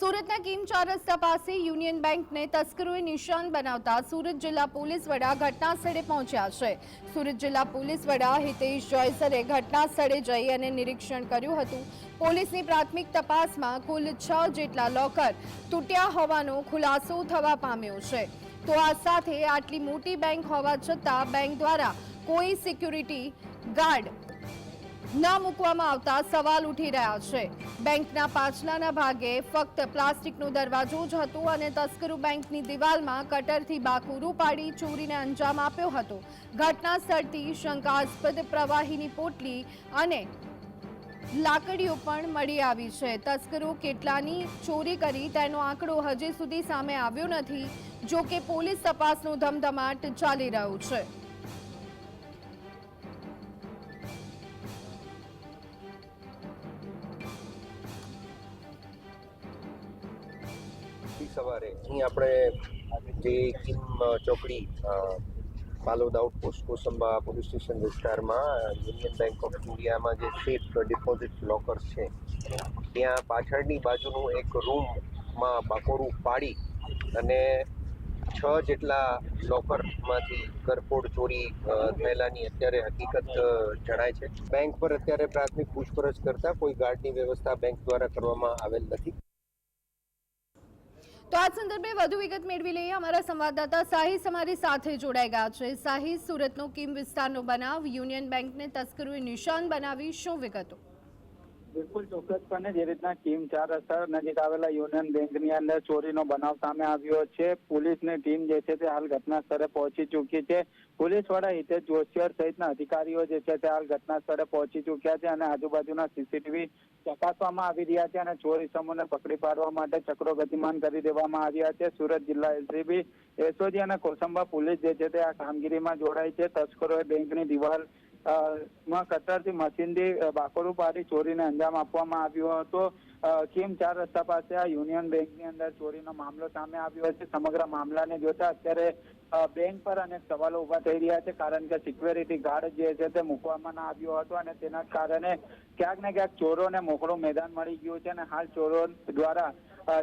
સુરતના કિમચાર રસ્તા પાસે યુનિયન બેંકને તસ્કરોએ નિશાન બનાવતા સુરત જિલ્લા પોલીસ વડા ઘટના સ્થળે પહોંચ્યા છે. સુરત જિલ્લા પોલીસ વડા હિતેશ જોયસરે ઘટના સ્થળે જઈ અને નિરીક્ષણ કર્યું હતું. પોલીસની પ્રાથમિક તપાસમાં કુલ છ જેટલા લોકર તૂટ્યા હોવાનો ખુલાસો થવા પામ્યો છે. તો આ સાથે આટલી મોટી બેંક હોવા છતાં બેંક દ્વારા કોઈ સિક્યુરિટી ગાર્ડ ન મૂકવામાં આવતા સવાલ ઉઠી રહ્યા છે. બેંકના પાછલાના ભાગે ફક્ત પ્લાસ્ટિકનો દરવાજો જ હતો અને તસ્કરો બેંકની દિવાલમાં કટરથી બાકુરું પાડી ચોરીને અંજામ આપ્યો હતો. ઘટના સ્થળથી શંકાસ્પદ પ્રવાહીની પોટલી અને લાકડીઓ પણ મળી આવી છે. તસ્કરો કેટલાની ચોરી કરી તેનો આંકડો હજી સુધી સામે આવ્યો નથી જો કે પોલીસ તપાસનો ધમધમાટ ચાલી રહ્યો છે. સવારે અહીં આપણે જે કિમ ચોકડી Palod outpost Kosamba police station વિસ્તારમાં યુનિયન બેંક ઓફ ઇન્ડિયામાં જે સેફ ડિપોઝિટ લોકર્સ છે, ત્યાં પાછળની બાજુનું એક રૂમમાં બાકોરું પાડી અને છ જેટલા લોકરમાંથી કરફોડ ચોરી થયેલાની અત્યારે હકીકત જણાય છે. બેંક પર અત્યારે પ્રાથમિક પૂછપરછ કરતા કોઈ ગાર્ડની વ્યવસ્થા બેંક દ્વારા કરવામાં આવેલ નથી. તો આ સંદર્ભે વધુ વિગત મેળવી લઈએ. અમારા સંવાદદાતા સાહિસ અમારી સાથે જોડાઈ ગયા છે. સાહિસ સુરતનો કિમ વિસ્તારનો બનાવ યુનિયન બેંકને તસ્કરોએ નિશાન બનાવી શું વિગતો? બિલકુલ ચોક્કસપણે જે રીતના ટીમ ચાર રસ્તા નજીક આવેલા યુનિયન બેંકની અંદર ચોરીનો બનાવ સામે આવ્યો છે. પોલીસની ટીમ જે છે તે હાલ ઘટના સ્થળે પહોંચી ચૂકી છે. પોલીસ વડા હિતેશ જોશીયર સહિતના અધિકારીઓ જે છે તે હાલ ઘટના સ્થળે પહોંચી ચૂક્યા છે અને આજુબાજુના સીસીટીવી ચકાસવામાં આવી રહ્યા છે અને ચોરી સમૂહને પકડી પાડવા માટે ચક્રો ગતિમાન કરી દેવામાં આવ્યા છે. સુરત જિલ્લા એલસીબી, એસઓજી અને કોસંબા પોલીસ જે છે તે આ કામગીરીમાં જોડાઈ છે. તસ્કરોએ બેંકની દિવાલ માં કતરથી મશીનથી અ, પાડી ચોરીને અંજામ આપવામાં આવ્યો હતો. કિમ ચાર રસ્તા પાસે આ યુનિયન બેંકની અંદર ચોરીનો મામલો સામે આવ્યો છે. સમગ્ર મામલાને જોતા અત્યારે બેંક પર અનેક સવાલો ઊભા થઈ રહ્યા છે. કારણ કે સિક્યોરિટી ગાર્ડ જે છે તે મૂકવામાં ના આવ્યો હતો અને તેના કારણે ક્યાંક ને ક્યાંક ચોરોને મોકળું મેદાન મળી ગયું છે અને હાલ ચોરો દ્વારા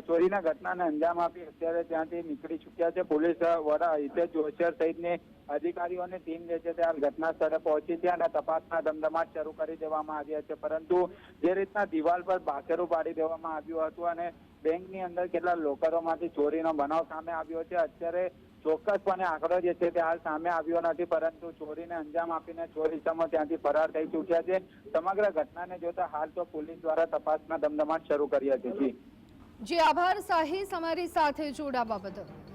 ચોરીના ઘટનાને અંજામ આપી અત્યારે ત્યાંથી નીકળી ચૂક્યા છે. પોલીસ વડા હિતેશ જોશર સહિતની અધિકારીઓની ટીમ જે છે તે હાલ ઘટના સ્થળે પહોંચી છે અને તપાસના ધમધમાટ શરૂ કરી દેવામાં આવ્યા છે. પરંતુ જે રીતના દિવાલ પર બાકેરું પાડી દેવામાં આવ્યું હતું અને બેંકની અંદર કેટલા લોકરોમાંથી ચોરીનો બનાવ સામે આવ્યો છે, અત્યારે ચોક્કસપણે આંકડો જે છે તે હાલ સામે આવ્યો નથી, પરંતુ ચોરીને અંજામ આપીને ચોરી સમો ત્યાંથી ફરાર થઈ ચૂક્યા છે. સમગ્ર ઘટનાને જોતા હાલ તો પોલીસ દ્વારા તપાસના ધમધમાટ શરૂ કર્યા છે જી. આભાર. સાહિસ અમારી સાથે જોડાવા બદલ.